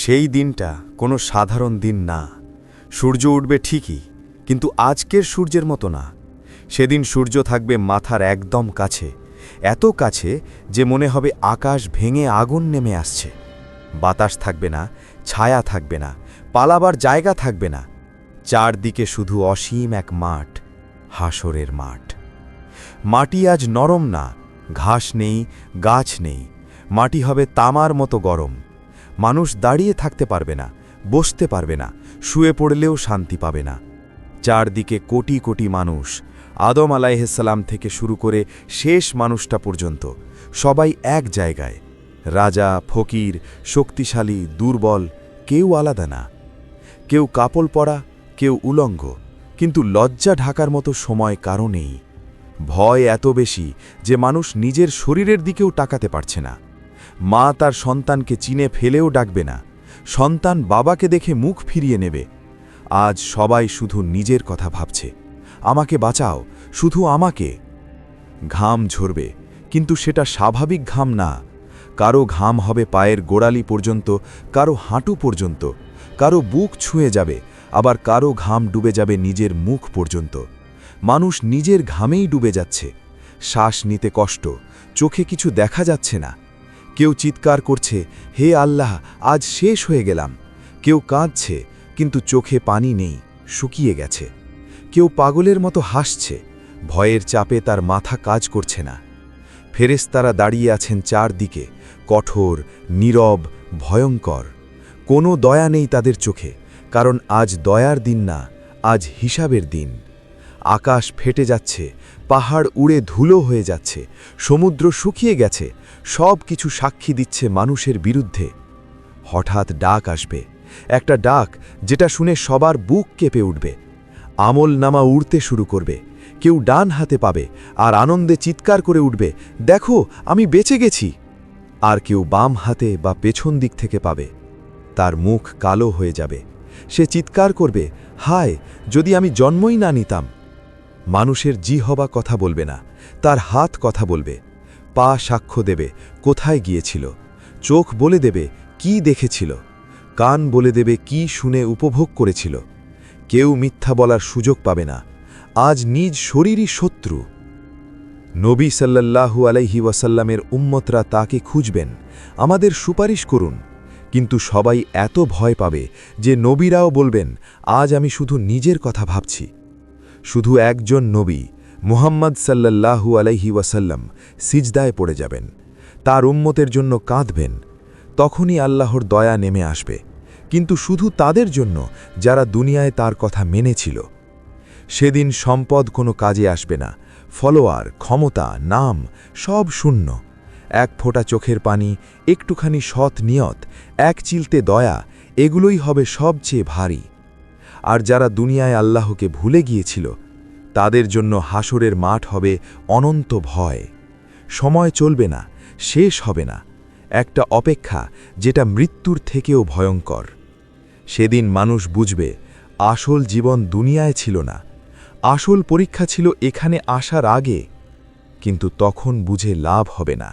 সেই দিনটা কোনো সাধারণ দিন না। সূর্য উঠবে ঠিকই, কিন্তু আজকের সূর্যের মতো না। সেদিন সূর্য থাকবে মাথার একদম কাছে, এত কাছে যে মনে হবে আকাশ ভেঙে আগুন নেমে আসছে। বাতাস থাকবে না, ছায়া থাকবে না, পালাবার জায়গা থাকবে না। চারদিকে শুধু অসীম এক মাঠ, হাসরের মাঠ। মাটি আজ নরম না, ঘাস নেই, গাছ নেই, মাটি হবে তামার মতো গরম। মানুষ দাঁড়িয়ে থাকতে পারবে না, বসতে পারবে না, শুয়ে পড়লেও শান্তি পাবে না। চারদিকে কোটি কোটি মানুষ, আদম আলাইহিসাল্লাম থেকে শুরু করে শেষ মানুষটা পর্যন্ত, সবাই এক জায়গায়। রাজা, ফকির, শক্তিশালী, দুর্বল, কেউ আলাদা না। কেউ কাপড় পরা, কেউ উলঙ্গ, কিন্তু লজ্জা ঢাকার মতো সময় কারও নেই। ভয় এত বেশি যে মানুষ নিজের শরীরের দিকেও টাকাতে পারছে না। মা তার সন্তানকে চিনে ফেলেও ডাকবে না। সন্তান বাবাকে দেখে মুখ ফিরিয়ে নেবে। আজ সবাই শুধু নিজের কথা ভাবছে। আমাকে বাঁচাও, শুধু আমাকে। ঘাম ঝরবে, কিন্তু সেটা স্বাভাবিক ঘাম না। কারও ঘাম হবে পায়ের গোড়ালি পর্যন্ত, কারও হাঁটু পর্যন্ত, কারও বুক ছুঁয়ে যাবে, আবার কারও ঘাম ডুবে যাবে নিজের মুখ পর্যন্ত। মানুষ নিজের ঘামেই ডুবে যাচ্ছে। শ্বাস নিতে কষ্ট, চোখে কিছু দেখা যাচ্ছে না। কেউ চিৎকার করছে, হে আল্লাহ, আজ শেষ হয়ে গেলাম। কেউ কাঁদছে, কিন্তু চোখে পানি নেই, শুকিয়ে গেছে। কেউ পাগলের মতো হাসছে, ভয়ের চাপে তার মাথা কাজ করছে না। ফেরেস্তারা দাঁড়িয়ে আছেন চারদিকে, কঠোর, নীরব, ভয়ঙ্কর। কোনো দয়া নেই তাদের চোখে, কারণ আজ দয়ার দিন না, আজ হিসাবের দিন। আকাশ ফেটে যাচ্ছে, পাহাড় উড়ে ধুলো হয়ে যাচ্ছে, সমুদ্র শুকিয়ে গেছে সব কিছু সাক্ষী দিচ্ছে মানুষের বিরুদ্ধে। হঠাৎ ডাক আসবে, একটা ডাক যেটা শুনে সবার বুক কেঁপে উঠবে। আমল নামা উড়তে শুরু করবে, কেউ ডান হাতে পাবে আর আনন্দে চিৎকার করে উঠবে, দেখো, আমি বেঁচে গেছি। আর কেউ বাম হাতে বা পেছন দিক থেকে পাবে। তার মুখ কালো হয়ে যাবে। সে চিৎকার করবে, হায়, যদি আমি জন্মই না নিতাম মানুষের জি হবা কথা বলবে না, তার হাত কথা বলবে, পা সাক্ষ্য দেবে, কোথায় গিয়েছিল, চোখ বলে দেবে, কি দেখেছিল, কান বলে দেবে, কি শুনে উপভোগ করেছিল, কেউ মিথ্যা বলার সুযোগ পাবে না, আজ নিজ শরীরই শত্রু। নবী সাল্লাল্লাহু আলাইহি ওয়াসাল্লামের উম্মতরা তাকে খুঁজবেন, আমাদের সুপারিশ করুন, কিন্তু সবাই এত ভয় পাবে যে নবীরাও বলবেন, আজ আমি শুধু নিজের কথা ভাবছি। শুধু একজন নবী, মুহাম্মদ সাল্লাল্লাহু আলাইহি ওয়াসাল্লাম, সিজদায় পড়ে যাবেন। তার উম্মতের জন্য কাঁদবেন। তখনই আল্লাহর দয়া নেমে আসবে। কিন্তু শুধু তাদের জন্য, যারা দুনিয়ায় তার কথা মেনেছিল। সেদিন সম্পদ কোনো কাজে আসবে না। ফলোয়ার, ক্ষমতা, নাম, সব শূন্য। এক ফোঁটা চোখের পানি, একটুখানি সৎ নিয়ত, এক চিলতে দয়া, এগুলোই হবে সবচেয়ে ভারী। আর যারা দুনিয়ায় আল্লাহকে ভুলে গিয়েছিল, তাদের জন্য হাসরের মাঠ হবে অনন্ত ভয়। সময় চলবে না, শেষ হবে না, একটা অপেক্ষা যেটা মৃত্যুর থেকেও ভয়ঙ্কর। সেদিন মানুষ বুঝবে, আসল জীবন দুনিয়ায় ছিল না, আসল পরীক্ষা ছিল এখানে আসার আগে, কিন্তু তখন বুঝে লাভ হবে না।